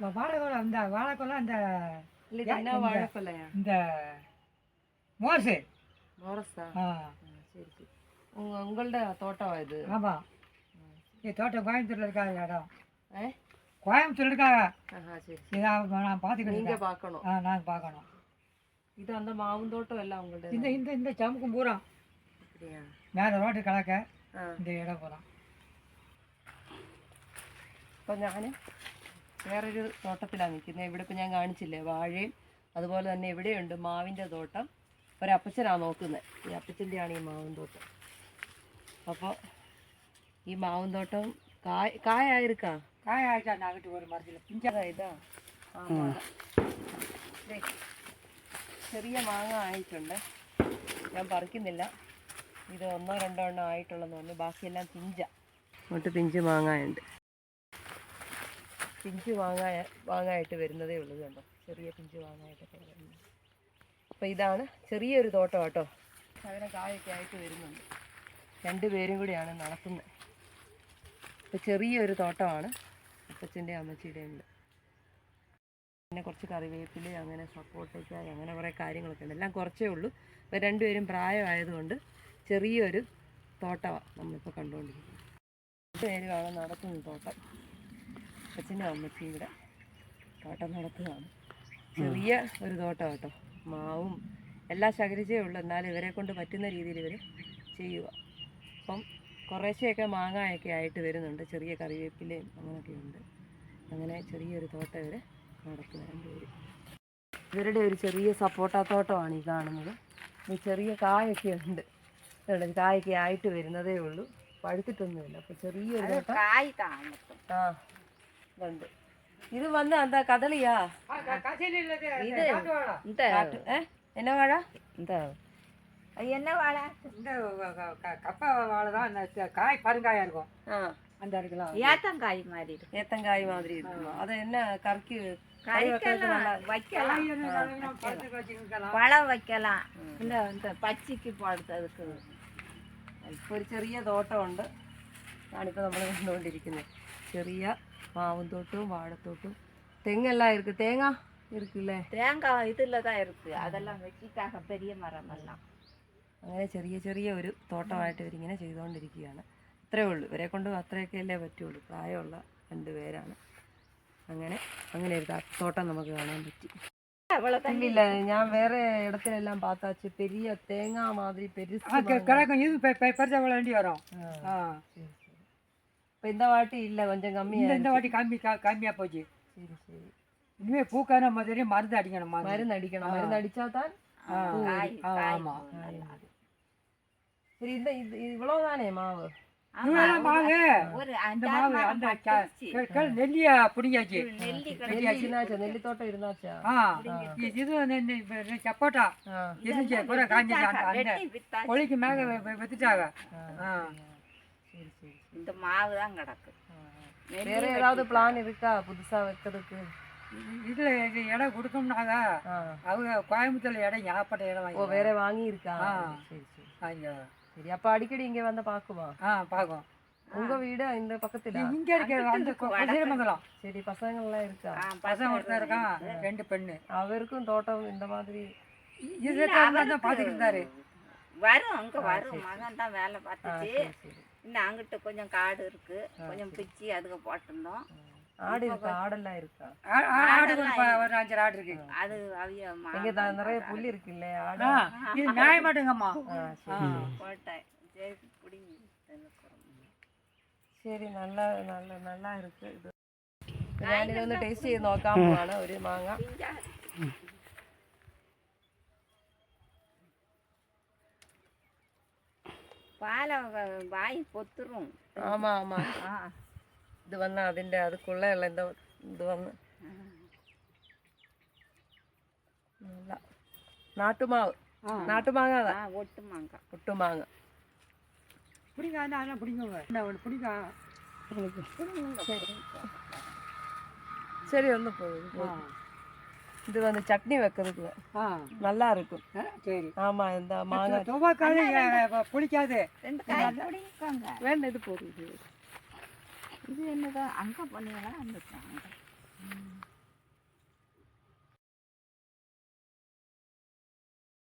வா- வாழைக்கொலை அந்த வாழைக்கொலை அந்த இல்ல இது என்ன வாழைப்பழம் இந்த மோசு மோரஸா ஆ சரி சரி உங்க உங்கள்ட தோட்டமா இது ஆமாம் இது தோட்டம் கோயம்புத்தூரில் இருக்காது இடம் ஏ கோயம்புத்தூர் இருக்காங்க ஆஹா சரி இதான் நான் பார்த்துக்கிட்டு நீங்க இருக்கேன். பார்க்கணும் ஆ நான் பார்க்கணும் இது அந்த மாவுந்தோட்டம் எல்லாம் உங்கள்ட்ட இந்த இந்த இந்த சமுக்கும் பூரா அப்படியா மேலே ரோட்டு கலக்க ആ இந்த இடம் பூரா അപ്പം ഞാൻ വേറൊരു തോട്ടത്തിലാണ് നിൽക്കുന്നത്. ഇവിടെ ഇപ്പം ഞാൻ കാണിച്ചില്ലേ വാഴയും അതുപോലെ തന്നെ ഇവിടെയുണ്ട് മാവിന്റെ തോട്ടം. ഒരപ്പച്ചനാണ് നോക്കുന്നത്. ഈ അപ്പച്ചന്റെയാണ് ഈ മാവും തോട്ടം. അപ്പോൾ ഈ മാവും തോട്ടം കായ കായായിരിക്കാ കായായിട്ടാ പോലും മറിച്ചില്ല. പിഞ്ചാ ചെറിയ മാങ്ങ ആയിട്ടുണ്ട്. ഞാൻ പറിക്കുന്നില്ല. ഇത് ഒന്നോ രണ്ടോ എണ്ണം ആയിട്ടുള്ളതെന്ന് പറഞ്ഞു. ബാക്കിയെല്ലാം പിഞ്ച. അങ്ങോട്ട് പിഞ്ച് മാങ്ങ ഉണ്ട് പിഞ്ച് വാങ്ങാ വാങ്ങായിട്ട് വരുന്നതേ ഉള്ളൂ കണ്ടോ ചെറിയ പിഞ്ച് വാങ്ങായിട്ടൊക്കെ വരുന്നത്. അപ്പോൾ ഇതാണ് ചെറിയൊരു തോട്ടം കേട്ടോ. അങ്ങനെ കായൊക്കെ ആയിട്ട് വരുന്നുണ്ട്. രണ്ടുപേരും കൂടിയാണ് നടത്തുന്നത് അപ്പോൾ ചെറിയൊരു തോട്ടമാണ് അപ്പച്ചന്റെ അമ്മച്ചിയുടെ ഉണ്ട് പിന്നെ കുറച്ച് കറിവേപ്പില അങ്ങനെ സപ്പോർട്ടയ്ക്കായി അങ്ങനെ കുറേ കാര്യങ്ങളൊക്കെ ഉണ്ട്. എല്ലാം കുറച്ചേ ഉള്ളൂ. അപ്പോൾ രണ്ടുപേരും പ്രായമായതുകൊണ്ട് ചെറിയൊരു തോട്ടമാണ് നമ്മളിപ്പോൾ കണ്ടുകൊണ്ടിരിക്കുന്നത്. പേരുമാണ് നടത്തുന്നത് തോട്ടം. അപ്പച്ചന്റെ അമ്മച്ചിയും ഇവിടെ തോട്ടം നടത്തുകയാണ് ചെറിയ ഒരു തോട്ടം കേട്ടോ. മാവും എല്ലാം ശകരിച്ചേ ഉള്ളൂ. എന്നാലും ഇവരെ കൊണ്ട് പറ്റുന്ന രീതിയിൽ ഇവർ ചെയ്യുക അപ്പം കുറേശ്ശെയൊക്കെ മാങ്ങായൊക്കെ ആയിട്ട് വരുന്നുണ്ട്. ചെറിയ കറിവേപ്പിലയും അങ്ങനെയൊക്കെ ഉണ്ട്. അങ്ങനെ ചെറിയൊരു തോട്ടം ഇവർ നടത്തി രണ്ടുപേരും ഇവരുടെ ഒരു ചെറിയ സപ്പോട്ട തോട്ടമാണ് ഈ കാണുന്നത്. ഈ ചെറിയ കായൊക്കെ ഉണ്ട്. കായൊക്കെ ആയിട്ട് വരുന്നതേ ഉള്ളൂ. പഴുത്തിട്ടൊന്നുമില്ല. അപ്പോൾ ചെറിയൊരു ആ. ഇതുണ്ട് ഇത് വന്ന് എന്താ കദളിയാ கசையில் இல்லது இது. இந்த കാട്ടു ഏ എന്നാ വാഴ இந்த அது என்ன வாழை இந்த க- க- கப்பை வாழை தான் அந்த த- காய் பருங்காயா இருக்கும் ആ அந்த இருக்கலாம் ஏத்தங்காய் மாதிரி இருக்கும் ഏത്തങ്കായ് മാതിരി ഇരിക്കുമോ അത് എന്നാ കറിക്ക് കറി വെക്കാൻ கறிக்கெல்லாம் நல்லா வைக்கலாம் காய் வந்து நல்லா பழுத்து வச்சுக்கலாம் பழம் வைக்கலாம் இந்த இந்த பச்சைக்கு படுத்ததுக்கு ഇപ്പോൾ ഒരു ചെറിയ തോട്ടമുണ്ട് ഞാനിപ്പോൾ നമ്മൾ കണ്ടുകൊണ്ടിരിക്കുന്നത് ചെറിയ மாவும் தோட்டம் வாழைத்தோட்டம் தெங்கெல்லாம் இருக்கு தேங்காய் இருக்குல்ல தேங்காய் இதில் தான் இருக்கு அதெல்லாம் வெட்டிக்காக பெரிய மரம் எல்லாம் അങ്ങനെ ചെറിയ ചെറിയ ഒരു തോട്ടമായിട്ട് ഇവരിങ്ങനെ ചെയ്തുകൊണ്ടിരിക്കുകയാണ്. അത്രേ ഉള്ളൂ. ഇവരെ കൊണ്ട് അത്രയൊക്കെ അല്ലേ പറ്റുള്ളൂ. പ്രായമുള്ള രണ്ട് പേരാണ്. അങ്ങനെ അങ്ങനെ ഒരു തോട്ടം നമുക്ക് കാണാൻ പറ്റി. ഇല്ല ഞാൻ വേറെ ഇടത്തിലെല്ലാം പാത്താച്ച് പെരിയ തേങ്ങ മാതിരി പെരുസാ കിടക്കും ഇത് പറിച്ച വേണ്ടി വരാം? இப்போ இந்த வாட்டி இல்லை கொஞ்சம் கம்மியாக இந்த வாட்டி கம்மி கம்மியாக போச்சு. சரி சரி. இனிமே பூக்கான மாதிரி மருந்து அடிக்கணும் மருந்து. அடிக்கணும். மருந்து அடித்தா தான் ஆமாம் சரி இந்த இது இவ்வளோதானே மாவு? நெல்லியா புடிங்காச்சு நெல்லி தோட்டம் இருந்தாச்சா? இது சப்போட்டா. இருந்துச்சு பூரா காஞ்சிச்சு. அந்த மேக வெத்துட்டாங்க. சரி. இந்த மாவு தான் கிடக்கு. வேற ஏதாவது பிளான் இருக்கா? புதுசா வைக்கிறதுக்கு? இதுல இது இடம் ஆ. அவங்க கோயம்புத்தூர்ல இடம் ஏகப்பட்ட இடம் வாங்கி வேற வாங்கி இருக்கா. சரி சரி அங்க சரி அப்ப அடிக்கடி இங்க வந்து பாக்குமா ஆ பார்க்கும் உங்க வீடு இந்த பக்கத்துல? இங்க இருக்க அந்த கொசைமங்கலம் சரி பசங்க எல்லாம் இருக்கா பசங்க ஒருத்தர் இருக்கான் ரெண்டு பெண்ணு. அவருக்கும் தோட்டம் இந்த மாதிரி? இது தான் பார்த்துட்டு இருந்தாரு. வரும் அங்க வரும். மகன் தான் வேலை பார்த்துச்சு இன்னும் அங்கிட்ட கொஞ்சம் காடு இருக்கு. கொஞ்சம் பிச்சு அதுக்கு போட்டிருந்தோம். ஆடு இருக்கா? ஆடெல்லாம் இருக்கா? ஆடு ஒரு அஞ்சு ஆடு இருக்கு. அது நிறைய புள்ளி இருக்கு இல்ல போட்டேன். பிடிங்க. ശരി നല്ല നല്ല നല്ലായിരിക്കും ഇത് ഞാനിതൊന്ന് ടേസ്റ്റ് ചെയ്ത് നോക്കാൻ പോവാണ് ഒരു பிஞ்சா பாலை வ- வாய் பொத்துரும் ആമാ ആമാ ஆ ഇത് വന്ന് അതിന്റെ അതുക്കുള്ള എന്തോ ഇത് വന്ന് നല്ല നാട്ടുമാവ് നാട്ടുമാങ്ങ അതാ ஆ ஒட்டுமாங்க ഒട്ടുമാങ്ങ பிடிங்க அந்த அதெல்லாம் பிடிங்குங்க என்ன ஒன்று பிடிங்க சரி வந்து போகுது இது வந்து சட்னி வைக்கிறதுக்கு. நல்லா இருக்கும் சரி. ஆமா இந்த மாங்காய் துவக்காது பிடிக்காது வேண்டாம் இது போதும் இது. இது என்னதோ? அங்கே பண்ணீங்களா அந்த.